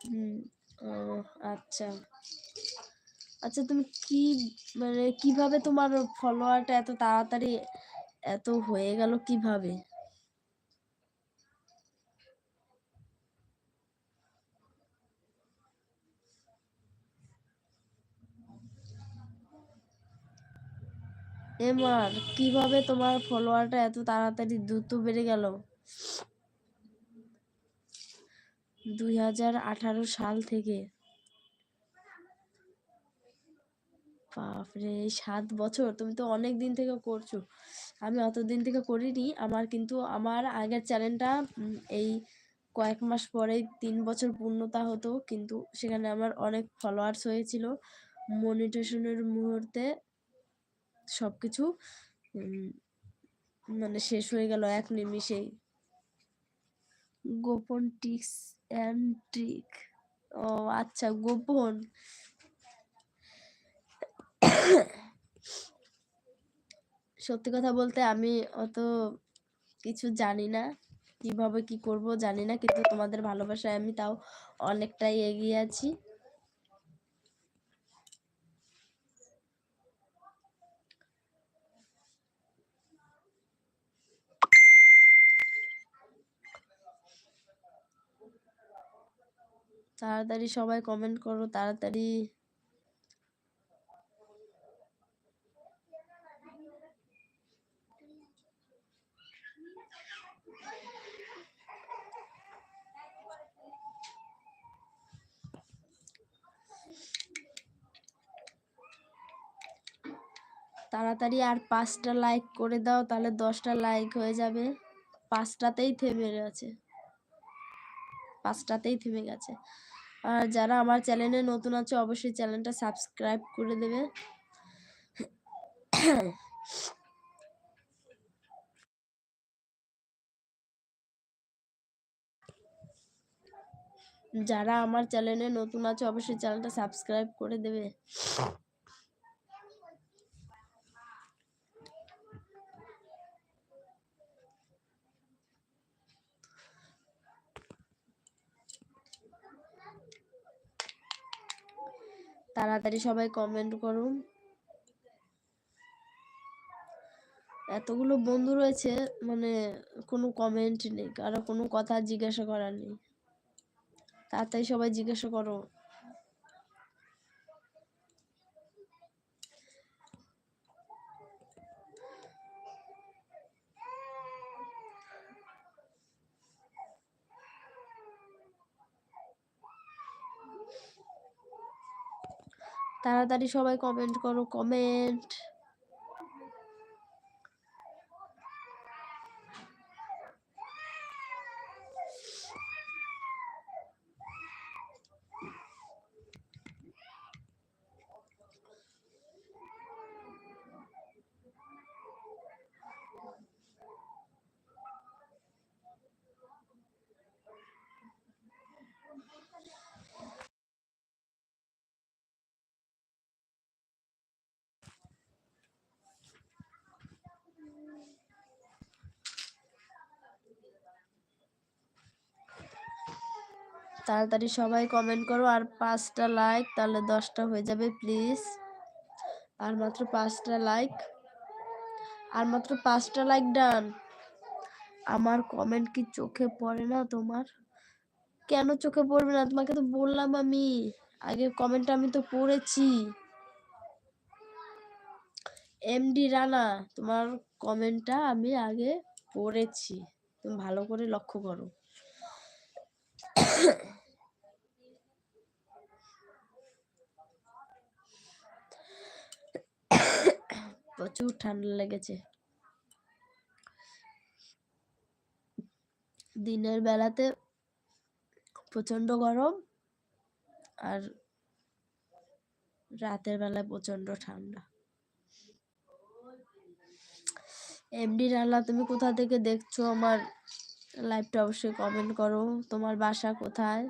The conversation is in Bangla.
হুম। ও আচ্ছা। আচ্ছা তুমি কি মানে কীভাবে তোমার ফলোয়ারটা এত তাড়াতাড়ি এত হয়ে গেল কীভাবে? এমার কীভাবে তোমার ফলোয়ারটা এত তাড়াতাড়ি দ্রুত বেড়ে গেল? দুই হাজার আঠারো সাল থেকে। বাপরে সাত বছর তুমি তো অনেক দিন থেকে করছ। আমি অতদিন থেকে করিনি, আমার কিন্তু আমার আগের চ্যানেলটা এই কয়েক মাস পরেই তিন বছর পূর্ণতা হতো, কিন্তু সেখানে আমার অনেক ফলোয়ার্স হয়েছিল। মনিটেশনের মুহূর্তে সব কিছু মানে শেষ হয়ে গেল এক নিমিষেই। গোপন টিক্স অ্যান্ড ট্রিক ও আচ্ছা গোপন। সত্যি কথা বলতে আমি অত কিছু জানি না, কীভাবে কি করব জানি না, কিন্তু তোমাদের ভালোবাসায় আমি তাও অনেকটাই এগিয়ে আছি। তাড়াতাড়ি সবাই কমেন্ট করো, তাড়াতাড়ি। তাড়াতাড়ি আর পাঁচটা লাইক করে দাও, তাহলে দশটা লাইক হয়ে যাবে। পাঁচটাতেই থেমে গেছে পাঁচটাতেই থেমে গেছে। আর যারা আমার চ্যানেলে নতুন আছে, অবশ্যই চ্যানেলটা সাবস্ক্রাইব করে দেবে। যারা আমার চ্যানেলে নতুন আছে, অবশ্যই চ্যানেলটা সাবস্ক্রাইব করে দেবে। তাড়াতাড়ি সবাই কমেন্ট করুন। এতগুলো বন্ধু রয়েছে মানে কোনো কমেন্ট নেই, কারও কোনো কথা জিজ্ঞাসা করার নেই। তাড়াতাড়ি সবাই জিজ্ঞাসা করো। তাড়াতাড়ি সবাই কমেন্ট করো কমেন্ট তাড়াতাড়ি সবাই কমেন্ট করো। আর পাঁচটা লাইক তাহলে দশটা হয়ে যাবে প্লিজ আর মাত্র পাঁচটা লাইক আর মাত্র পাঁচটা লাইক ডান আমার কমেন্ট কি চোখে পড়ে না তোমার? কেন চোখে পড়বে না? তোমাকে তো বললাম আমি। আগে কমেন্টটা আমি তো পড়েছি। এমডি রানা, তোমার কমেন্টটা আমি আগে পড়েছি। তুমি ভালো করে লক্ষ্য করো। প্রচুর ঠান্ডা লেগেছে। দিনের বেলাতে প্রচণ্ড গরম আর রাতের বেলায় প্রচণ্ড ঠান্ডা। এমডি রান্না তুমি কোথা থেকে দেখছ? আমার লাইভটা অবশ্যই কমেন্ট করো। তোমার বাসা কোথায়?